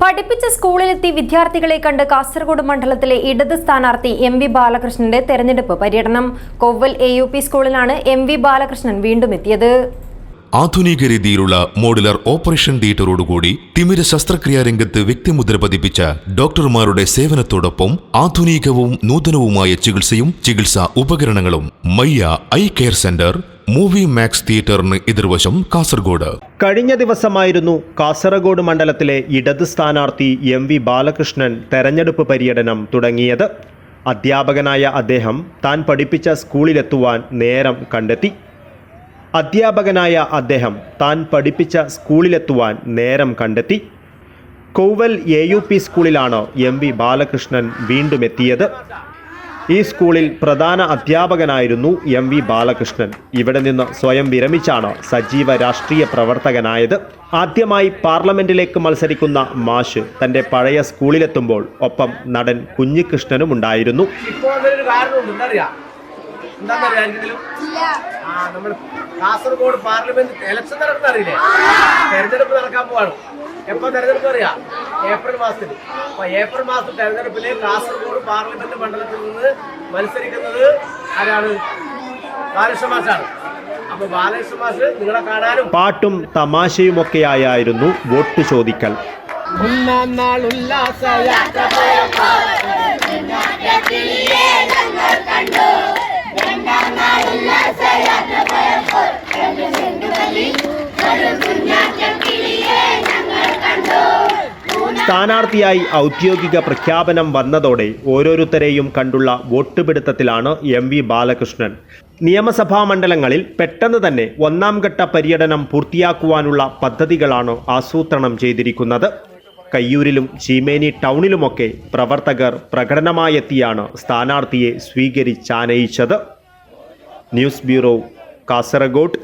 പഠിപ്പിച്ച സ്കൂളിലെത്തി വിദ്യാർത്ഥികളെ കണ്ട് കാസർഗോഡ് മണ്ഡലത്തിലെ ഇടത് സ്ഥാനാർത്ഥി എം വി ബാലകൃഷ്ണന്റെ തെരഞ്ഞെടുപ്പ് പര്യടനം. കൊവ്വൽ എ യു പി സ്കൂളിലാണ് എം വി ബാലകൃഷ്ണൻ വീണ്ടും എത്തിയത്. ആധുനിക രീതിയിലുള്ള മോഡുലർ ഓപ്പറേഷൻ തിയേറ്ററോടുകൂടി തിമിര ശസ്ത്രക്രിയാ രംഗത്ത് വ്യക്തിമുദ്ര പതിപ്പിച്ച ഡോക്ടർമാരുടെ സേവനത്തോടൊപ്പം ആധുനികവും നൂതനവുമായ ചികിത്സയും ചികിത്സാ ഉപകരണങ്ങളും Mayya eye care centre Movie Max തിയേറ്ററിന് എതിർവശം കാസർഗോഡ്. കഴിഞ്ഞ ദിവസമായിരുന്നു കാസർഗോഡ് മണ്ഡലത്തിലെ ഇടത് സ്ഥാനാർത്ഥി എം വി ബാലകൃഷ്ണൻ തെരഞ്ഞെടുപ്പ് പര്യടനം തുടങ്ങിയത്. അധ്യാപകനായ അദ്ദേഹം താൻ പഠിപ്പിച്ച സ്കൂളിലെത്തുവാൻ നേരം കണ്ടെത്തി. അധ്യാപകനായ അദ്ദേഹം താൻ പഠിപ്പിച്ച സ്കൂളിലെത്തുവാൻ നേരം കണ്ടെത്തി. കോവൽ എ യു പി സ്കൂളിലാണ് എം വി ബാലകൃഷ്ണൻ വീണ്ടും എത്തിയത്. ഈ സ്കൂളിൽ പ്രധാന അധ്യാപകനായിരുന്നു എം വി ബാലകൃഷ്ണൻ. ഇവിടെ നിന്ന് സ്വയം വിരമിച്ചാണ് സജീവ രാഷ്ട്രീയ പ്രവർത്തകനായത്. ആദ്യമായി പാർലമെന്റിലേക്ക് മത്സരിക്കുന്ന മാഷ് തന്റെ പഴയ സ്കൂളിലെത്തുമ്പോൾ ഒപ്പം നടൻ കുഞ്ഞികൃഷ്ണനും ഉണ്ടായിരുന്നു. കാസർഗോഡ് പാർലമെന്റ് ഇലക്ഷൻ നടക്കുന്ന അറിയില്ലേ തെരഞ്ഞെടുപ്പ് നടക്കാൻ പോവാണ്. എപ്പോ തെരഞ്ഞെടുപ്പ് അറിയാം? ഏപ്രിൽ മാസത്തിൽ. അപ്പൊ ഏപ്രിൽ മാസത്തിൽ തെരഞ്ഞെടുപ്പിൽ കാസർഗോഡ് പാർലമെന്റ് മണ്ഡലത്തിൽ നിന്ന് മത്സരിക്കുന്നത് ആരാണ്? ബാലകൃഷ്ണ മാഷാണ്. അപ്പൊ ബാലകൃഷ്ണ മാഷ് നിങ്ങളെ കാണാനും പാട്ടും തമാശയുമൊക്കെയായിരുന്നു വോട്ട് ചോദിക്കൽ. ഒന്നാം നാൾ ഉല്ലാസയാത്ര സ്ഥാനാർത്ഥിയായി ഔദ്യോഗിക പ്രഖ്യാപനം വന്നതോടെ ഓരോരുത്തരെയും കണ്ടുള്ള വോട്ടുപിടുത്തത്തിലാണ് എം വി ബാലകൃഷ്ണൻ. നിയമസഭാ മണ്ഡലങ്ങളിൽ പെട്ടെന്ന് തന്നെ ഒന്നാം ഘട്ട പര്യടനം പൂർത്തിയാക്കുവാനുള്ള പദ്ധതികളാണ് ആസൂത്രണം ചെയ്തിരിക്കുന്നത്. കയ്യൂരിലും ചീമേനി ടൗണിലുമൊക്കെ പ്രവർത്തകർ പ്രകടനമായെത്തിയാണ് സ്ഥാനാർത്ഥിയെ സ്വീകരിച്ചാനയിച്ചത്. News bureau Kasaragod.